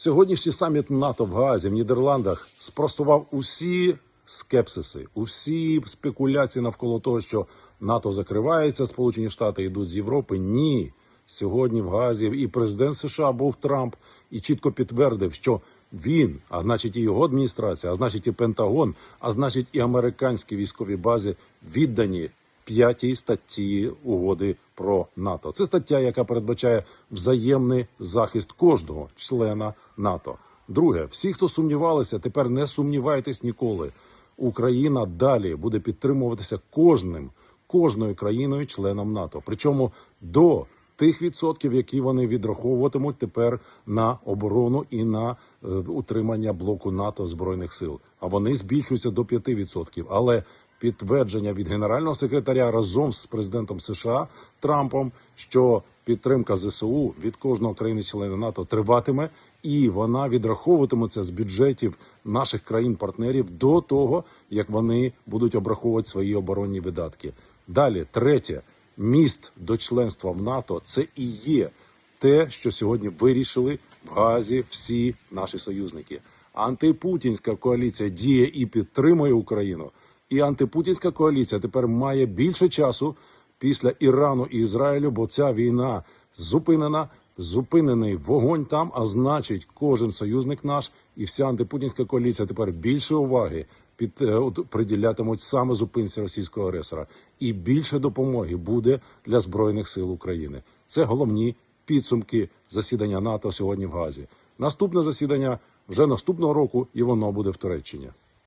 Сьогоднішній саміт НАТО в Гаазі в Нідерландах спростував усі скепсиси, усі спекуляції навколо того, що НАТО закривається, Сполучені Штати йдуть з Європи. Ні. Сьогодні в Гаазі і президент США був Трамп і чітко підтвердив, що він, а значить і його адміністрація, а значить і Пентагон, а значить і американські військові бази віддані п'ятій статті угоди про НАТО. Це стаття, яка передбачає взаємний захист кожного члена НАТО. Друге, всі, хто сумнівалися, тепер не сумнівайтесь ніколи. Україна далі буде підтримуватися кожним, кожною країною членом НАТО. Причому до тих відсотків, які вони відраховуватимуть тепер на оборону і на е, утримання блоку НАТО збройних сил. А вони збільшуються до 5%. Але підтвердження від генерального секретаря разом з президентом США Трампом, що підтримка ЗСУ від кожного країни-члена НАТО триватиме, і вона відраховуватиметься з бюджетів наших країн-партнерів до того, як вони будуть обраховувати свої оборонні видатки. Далі, третє, міст до членства в НАТО це і є те, що сьогодні вирішили в Газі всі наші союзники. Антипутінська коаліція діє і підтримує Україну. І антипутінська коаліція тепер має більше часу після Ірану і Ізраїлю, бо ця війна зупинена, зупинений вогонь там. А значить, кожен союзник наш і вся антипутінська коаліція тепер більше уваги під е, приділятимуть саме зупинці російського агресора, і більше допомоги буде для збройних сил України. Це головні підсумки засідання НАТО сьогодні в Газі. Наступне засідання вже наступного року, і воно буде в Туреччині.